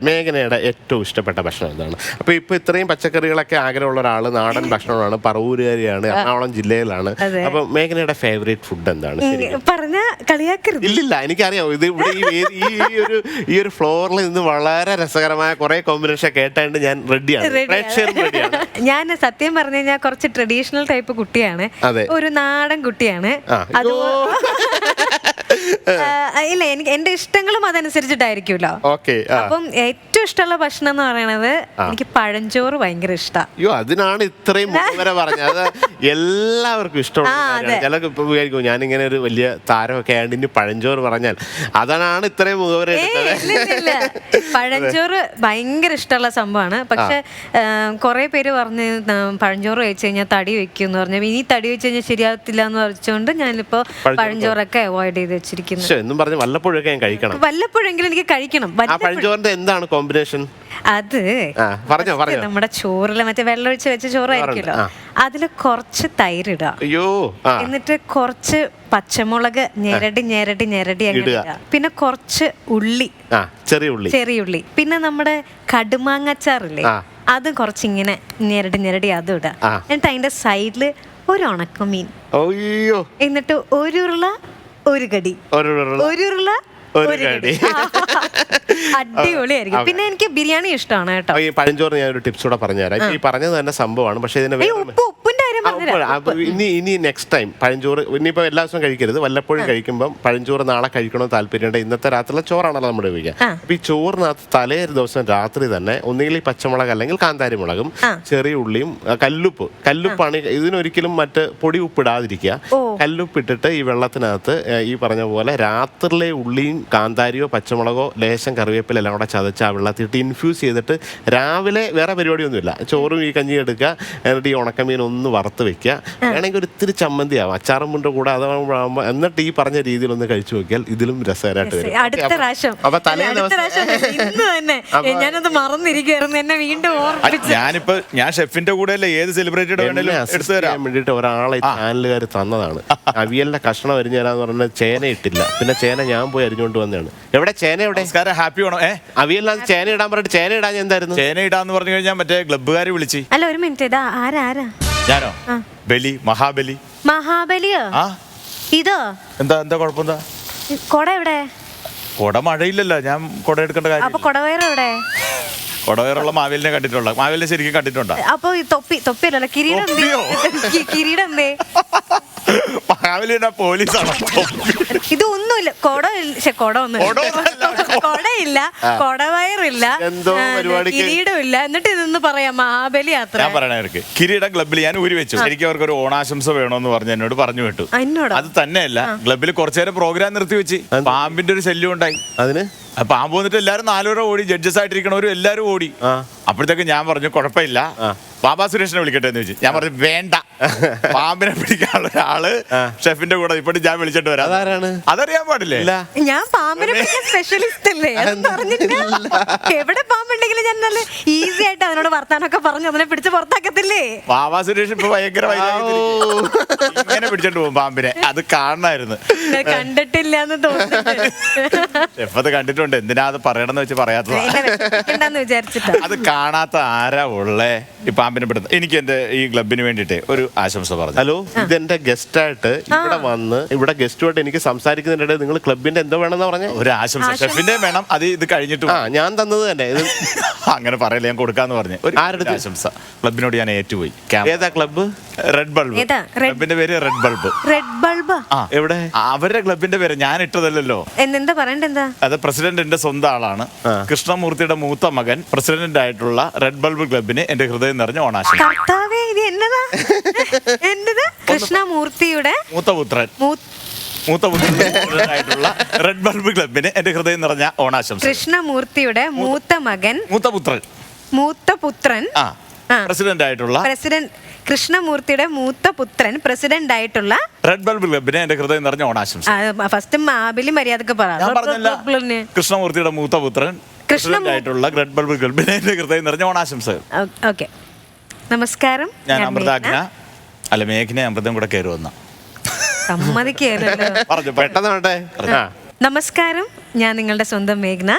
മേഘനയുടെ ഏറ്റവും ഇഷ്ടപ്പെട്ട ഭക്ഷണം എന്താണ്? അപ്പൊ ഇപ്പൊ ഇത്രയും പച്ചക്കറികളൊക്കെ ആഗ്രഹമുള്ള ഒരാൾ നാടൻ ഭക്ഷണമാണ് പറവൂരുകാരിയാണ് എറണാകുളം ജില്ലയിലാണ്. അതെ. അപ്പൊ മേഘനയുടെ ഫേവറേറ്റ് ഫുഡ് എന്താണ്? പറഞ്ഞ കളിയാക്കരുത്. ഇല്ലില്ല എനിക്കറിയാം. ഇത് ഇവിടെ ഈ ഒരു ഈ ഒരു ഫ്ലോറിൽ നിന്ന് വളരെ രസകരമായ കുറെ കോമ്പിനേഷൻ കേട്ടാണ്ട് ഞാൻ റെഡിയാണ് ഞാൻ സത്യം പറഞ്ഞു കഴിഞ്ഞാൽ കുറച്ച് ട്രഡീഷണൽ ടൈപ്പ് കുട്ടിയാണ്. അതെ. ഒരു നാടൻ കുട്ടിയാണ്. ആ, ഇല്ല എനിക്ക് എന്റെ ഇഷ്ടങ്ങളും അതനുസരിച്ചിട്ടായിരിക്കുമല്ലോ ഓക്കെ അപ്പം ഏറ്റവും ഇഷ്ടമുള്ള ഭക്ഷണം എന്ന് പറയണത് എനിക്ക് പഴഞ്ചോറ് ഭയങ്കര ഇഷ്ടമാണ് അതിനാണ് ഇത്രയും പറഞ്ഞത്. എല്ലാവർക്കും ഇഷ്ടമുള്ള. അതെ. ചിലർക്ക് ഇപ്പൊ വിചാരിക്കും ഞാനിങ്ങനെ ഒരു വലിയ താരമൊക്കെ ആയതുകൊണ്ട് ഇനി പഴഞ്ചോറ് പറഞ്ഞാൽ. അതാണ് ഇത്രയും മുഖവര പഴഞ്ചോറ് ഭയങ്കര ഇഷ്ടമുള്ള സംഭവമാണ്. പക്ഷെ കുറെ പേര് പറഞ്ഞ് പഴഞ്ചോറ് കഴിച്ചു കഴിഞ്ഞാൽ തടി വെക്കും എന്ന് പറഞ്ഞു. ഇനി തടി വെച്ച് കഴിഞ്ഞാൽ ശരിയാകത്തില്ല എന്ന് പറഞ്ഞുകൊണ്ട് ഞാനിപ്പോ പഴഞ്ചോറ് പഴഞ്ചോറൊക്കെ അവോയ്ഡ് ചെയ്ത് വെച്ചിരിക്കുന്നു. പക്ഷെ എന്നും പറഞ്ഞ് വല്ലപ്പോഴൊക്കെ ഞാൻ കഴിക്കണം. വല്ലപ്പോഴെങ്കിലും എനിക്ക് കഴിക്കണം. ആ വല്ലപ്പോഴും. പഴഞ്ചോറിന്റെ എന്താണ് കോമ്പിനേഷൻ? അത് ആ പറഞ്ഞോ പറഞ്ഞോ. നമ്മുടെ ചോറിൽ മറ്റേ വെള്ളമൊഴിച്ച് വെച്ച ചോറായിരിക്കുമല്ലോ. ആ. അതിൽ കുറച്ച് തൈര് ഇടുക അയ്യോ ആ. എന്നിട്ട് കുറച്ച് പച്ചമുളക് ഞെരടി ഞെരടി ഞെരടി അങ്ങനെ ഇടുക. ഇടുക. പിന്നെ കുറച്ച് ഉള്ളി. ആ ചെറിയ ഉള്ളി. ചെറിയ ഉള്ളി. പിന്നെ നമ്മുടെ കടുമാങ്ങച്ചാറില്ലേ? ആ. അത് കുറച്ചിങ്ങനെ ഞെരടി ഞെരടി അതും ഇടുക. ആ. എന്നിട്ട് അതിന്റെ സൈഡിൽ ഒരു ഉണക്കമീൻ. അയ്യോ. എന്നിട്ട് ഒരു ഉരുള ഒരു കടി. ഒരു ഉരുള. ഒരു കടി. അടിപൊളിയായിരിക്കും. പിന്നെ എനിക്ക് ബിരിയാണി ഇഷ്ടമാണ് കേട്ടോ. ഈ പഴഞ്ചോറിന് ഞാൻ ഒരു ടിപ്സ് കൂടെ പറഞ്ഞുതരാം. ഈ പറഞ്ഞത് തന്നെ സംഭവമാണ്. പക്ഷേ ഇതിന് ഉപ്പ് ഉപ്പ് ഇനി ഇനി നെക്സ്റ്റ് ടൈം പഴഞ്ചോറ് ഇനിയിപ്പോ എല്ലാ ദിവസവും കഴിക്കരുത്. വല്ലപ്പോഴും കഴിക്കുമ്പോൾ പഴഞ്ചോറ് നാളെ കഴിക്കണമെന്ന് താല്പര്യമുണ്ട്? ഇന്നത്തെ രാത്രിയിലെ ചോറാണല്ലോ നമ്മൾ ഉപയോഗിക്കുക. അപ്പോൾ അപ്പൊ ഈ ചോറിനകത്ത് തലേ ദിവസം രാത്രി തന്നെ ഒന്നുകിൽ ഈ പച്ചമുളക് അല്ലെങ്കിൽ കാന്താരി മുളകും ചെറിയ ഉള്ളിയും കല്ലുപ്പ്. കല്ലുപ്പാണ് ഇതിനൊരിക്കലും മറ്റ് പൊടി ഉപ്പിടാതിരിക്കുക. കല്ലുപ്പ് ഇട്ടിട്ട് ഈ വെള്ളത്തിനകത്ത് ഈ പറഞ്ഞ പോലെ രാത്രിയിലെ ഉള്ളിയും കാന്താരിയോ പച്ചമുളകോ ലേശം കറിവേപ്പില എല്ലാം കൂടെ ചതച്ച് ആ വെള്ളത്തിട്ട് ഇൻഫ്യൂസ് ചെയ്തിട്ട് രാവിലെ വേറെ പരിപാടിയൊന്നുമില്ല. ചോറും ഈ കഞ്ഞി എടുക്കുക. എന്നിട്ട് ഈ ഉണക്കമീൻ ഒന്ന് വറുത്ത് വെക്കുക. വേണമെങ്കിൽ ഒരു ഇത്തിരി ചമ്മന്തി ആവാം. അച്ചാറും മുണ്ടും കൂടെ അതാകുമ്പോൾ എന്നിട്ട് ഈ പറഞ്ഞ രീതിയിൽ ഒന്ന് കഴിച്ചു നോക്കിയാൽ ഇതിലും രസകരമായിട്ട് വരും. അടുത്ത പ്രാവശ്യം. അപ്പൊ തലേ ദിവസം ഞാനത് മറന്നിരിക്കുകയായിരുന്നു എന്നെ വീണ്ടും ഓർമ്മിപ്പിച്ച് ഞാനിപ്പോ ഞാൻ ഷെഫിന്റെ കൂടെ അല്ലേ ഏത് സെലിബ്രേറ്റഡ് വേണേലും വേണ്ടിയിട്ട് ഒരാളെ ചാനലുകാർ തന്നതാണ്. അവിയലിന്റെ കഷ്ണം അരിഞ്ഞു തരാന്ന് പറഞ്ഞ ചേന ഇട്ടില്ല. പിന്നെ ചേന ഞാൻ പോയി അരിഞ്ഞുകൊണ്ട് വന്നതാണ്. എവിടെ? ചേന എവിടെ? ഹാപ്പി ആണോ? അവിയലിന് അവിയലിനകത്ത് ചേന ഇടാൻ പറഞ്ഞിട്ട് ചേന ഇടാൻ എന്തായിരുന്നു? ചേന ഇടാന്ന് പറഞ്ഞു കഴിഞ്ഞാൽ മറ്റേ ക്ലബ്ബുകാർ വിളിച്ചു. അല്ല ഒരു മിനിറ്റ്. ഇതാ ആരാ ആരാ? ഞാനോ. ബലി മഹാബലി. മഹാബലിയോ? ആ. ഇതോ? എന്താ എന്താ കുഴപ്പമെന്താ? കൊട എവിടെ? കൊട മഴയില്ലല്ലോ ഞാൻ കൊട എടുക്കേണ്ട അപ്പൊ കാര്യം കൊടവയർ എവിടെ? കൊടവേറുള്ള മാവേലിനെ കണ്ടിട്ടുള്ള മാവേലിനെ ശരിക്കും കണ്ടിട്ടുണ്ടോ? അപ്പൊ തൊപ്പി തൊപ്പി അല്ലല്ലോ കിരീടം എന്തേ? കിരീടം എന്തേ? മാവേലി പോലീസ് ഇതൊന്നുമില്ല. ഇത് ഒന്നുമില്ല കൊട കൊട ഒന്നും കൊടയില്ല. കൊടവയറില്ല എന്തോ ആ, പരിപാടിക്ക് കിരീടം ഇല്ല. എന്നിട്ട് ഇതൊന്ന് പറയാം മഹാബലി യാത്ര. ഞാൻ പറയണ അവർക്ക് കിരീടം ക്ലബ്ബിൽ ഞാൻ ഊരി വെച്ചു. എനിക്ക് അവർക്ക് ഒരു ഓണാശംസ വേണമെന്ന് പറഞ്ഞു എന്നോട് പറഞ്ഞു വിട്ടു. എന്നോടോ? അത് തന്നെയല്ല. ക്ലബിൽ കുറച്ചു നേരം പ്രോഗ്രാം നിർത്തി വെച്ച്. പാമ്പിന്റെ ഒരു ശല്യം ഉണ്ടായി. അതിന്? ആ പാമ്പ് വന്നിട്ട് എല്ലാരും നാലുപേരെ ഓടി ജഡ്ജസ് ആയിട്ടിരിക്കണവരും എല്ലാരും ഓടി. അപ്പോഴത്തേക്ക് ഞാൻ പറഞ്ഞു കുഴപ്പമില്ല. ബാബാ സുരേഷിനെ വിളിക്കട്ടെ എന്ന് ചോദിച്ചു. ഞാൻ പറഞ്ഞു വേണ്ട. പാമ്പിനെ പിടിക്കാനുള്ള ഒരാൾ ഷെഫിന്റെ കൂടെ ഇപ്പോഴും ഞാൻ വിളിച്ചിട്ട് വരാം. അതാരാണ്? അതറിയാൻ പാടില്ലേ? ഞാൻ പാമ്പിനെ പിടിക്കാൻ സ്പെഷ്യലിസ്റ്റ് അല്ലേ? എവിടെ പാമ്പുണ്ടെങ്കിലും ഞാൻ നല്ല ഈസി ആയിട്ട് അതിനോട് വർത്താനൊക്കെ പറഞ്ഞു അതിനെ പിടിച്ച് പുറത്താക്കത്തില്ലേ? ബാബാ സുരേഷ് ഇപ്പൊ ഭയങ്കര. ഇങ്ങനെ പിടിച്ചോണ്ട് പോകും പാമ്പിനെ. അത് കാണണായിരുന്നു. കണ്ടിട്ടില്ല എന്ന് അത് കണ്ടിട്ടുണ്ട്. എന്തിനാ അത് പറയണമെന്ന് വെച്ച് പറയാത്തതാണ് അത് കാണാത്ത ആരാ ഉള്ളേ ഈ പാമ്പിനെ പെടുന്നത് എനിക്ക് എന്റെ ഈ ക്ലബിന് വേണ്ടിയിട്ട് ഒരു ആശംസ പറഞ്ഞു. ഹലോ ഇതെന്റെ ഗസ്റ്റ് ആയിട്ട് ഇവിടെ വന്ന് ഇവിടെ ഗസ്റ്റുമായിട്ട് എനിക്ക് സംസാരിക്കുന്നതിനിടെ നിങ്ങൾ ക്ലബിന്റെ എന്തോ വേണമെന്ന് പറഞ്ഞു? ഒരു ആശംസ. ഷെഫിന്റെ വേണം. അത് ഇത് കഴിഞ്ഞിട്ട് ആ ഞാൻ തന്നത് തന്നെ. ഇത് അങ്ങനെ പറയല്ലേ ഞാൻ കൊടുക്കാന്ന് പറഞ്ഞു. ഒരു ആരുടെ ആശംസ. ക്ലബിനോട് ഞാൻ ഏറ്റുപോയി. ഏതാ ക്ലബ്ബ്? റെഡ് ബൾബ് ഏതാ? Red- ക്ലബിന്റെ പേര് റെഡ് ബൾബ് റെഡ് ബൾബ് ആ. എവിടെ? അവരുടെ ക്ലബിന്റെ പേര് ഞാൻ ഇട്ടതല്ലല്ലോ. എന്നെന്താ പ്രസിഡന്റ് എന്താ? അത് പ്രസിഡന്റിന്റെ സ്വന്തം ആളാണ്. കൃഷ്ണമൂർത്തിയുടെ മൂത്ത മകൻ പ്രസിഡന്റ് ആയിട്ടുള്ള റെഡ് ബൾബ് ക്ലബിന് എന്റെ ഹൃദയം നിറഞ്ഞ ഓണാശം കർത്താവേ ഇത് കൃഷ്ണമൂർത്തിയുടെ മൂത്തപുത്രൻ റെഡ് ബൾബ് ക്ലബിന് എന്റെ ഹൃദയം നിറഞ്ഞ ഓണാശംസ കൃഷ്ണമൂർത്തിയുടെ മൂത്ത മകൻ മൂത്തപുത്രൻ മൂത്തപുത്രൻ മൂത്ത പുത്രൻ ആ ആ. പ്രസിഡന്റ് ആയിട്ടുള്ള പ്രസിഡന്റ് കൃഷ്ണമൂർത്തിയുടെ മൂത്ത പുത്രൻ പ്രസിഡന്റ് ആയിട്ടുള്ള റെഡ് ബൾബ് ക്ലബിന് എന്റെ ഹൃദയം നിറഞ്ഞ ഓണാശംസ ഫസ്റ്റ് മാബിലി മര്യാദയ്ക്ക് പറഞ്ഞു കൃഷ്ണമൂർത്തിയുടെ മൂത്ത പുത്രൻ പ്രസിഡന്റ് ആയിട്ടുള്ള റെഡ് ബൾബ് ക്ലബിന് എന്റെ ഹൃദയം നിറഞ്ഞ ഓണാശംസകൾ. Sir okay. നമസ്കാരം. ഞാൻ അമൃതാജ്ഞ. അല്ല മേഘന അമൃതം കൂടെ കയറുമെന്ന പറഞ്ഞു പെട്ടെന്ന് വേണ്ടേ ആ. നമസ്കാരം ഞാൻ നിങ്ങളുടെ സ്വന്തം മേഘ്ന.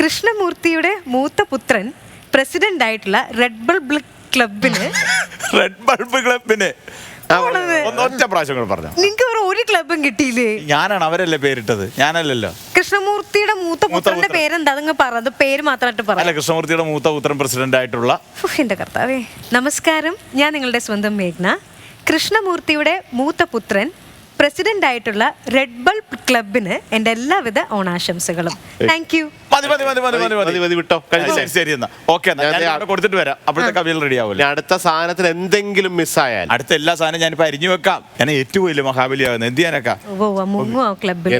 കൃഷ്ണമൂർത്തിയുടെ മൂത്ത പുത്രൻ പ്രസിഡന്റ് ആയിട്ടുള്ള റെഡ് ബൾബ് ക്ലബിന് റെഡ് ബൾബ് ക്ലബിന് ആണത്. ഒറ്റ പ്രാവശ്യം കൂടെ പറഞ്ഞു. നിങ്ങൾക്ക് വേറെ ഒരു ക്ലബും കിട്ടിയില്ലേ? ഞാനാണ് അവരല്ലേ പേരിട്ടത്? ഞാനല്ലല്ലോ. കൃഷ്ണമൂർത്തിയുടെ മൂത്ത മൂത്ത പുത്രന്റെ പുത്രൻ. പേരെന്താ? നിങ്ങൾ പറ അത് പേര് മാത്രമായിട്ട് പറ. അല്ല കൃഷ്ണമൂർത്തിയുടെ മൂത്ത പുത്രൻ പ്രസിഡന്റ് ആയിട്ടുള്ള ഉഫ്, എന്റെ കർത്താവേ. നമസ്കാരം. ഞാൻ നിങ്ങളുടെ സ്വന്തം മേഘ്ന. കൃഷ്ണമൂർത്തിയുടെ മൂത്ത പുത്രൻ പ്രസിഡന്റ് ആയിട്ടുള്ള റെഡ് ബൾബ് ക്ലബിന് എന്റെ എല്ലാവിധ ഓണാശംസകളും. താങ്ക് യു മതി മതി മതി മതി മതി മതി, മതി, വിട്ടോ. കഴിഞ്ഞോ? ശരി ശരി എന്നാ. ഓക്കെ എന്നാ. ഞാൻ ഞാൻ ദേ- കൊടുത്തിട്ട് വരാം. അപ്പോഴത്തേക്ക് അവിയൽ റെഡി ഇനി ആവില്ല അടുത്ത സാധനത്തിന് എന്തെങ്കിലും മിസ്സായാൽ അടുത്ത എല്ലാ സാധനം ഞാനിപ്പോ അരിഞ്ഞു വെക്കാം. ഞാൻ ഏറ്റവും വലിയ മഹാബലിയാകുന്നത് എന്ത് ചെയ്യാനൊക്കെ ക്ലബിൽ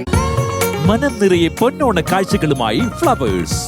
മനം നിറയെ പൊന്നോണ കാഴ്ചകളുമായി ഫ്ലവേഴ്സ്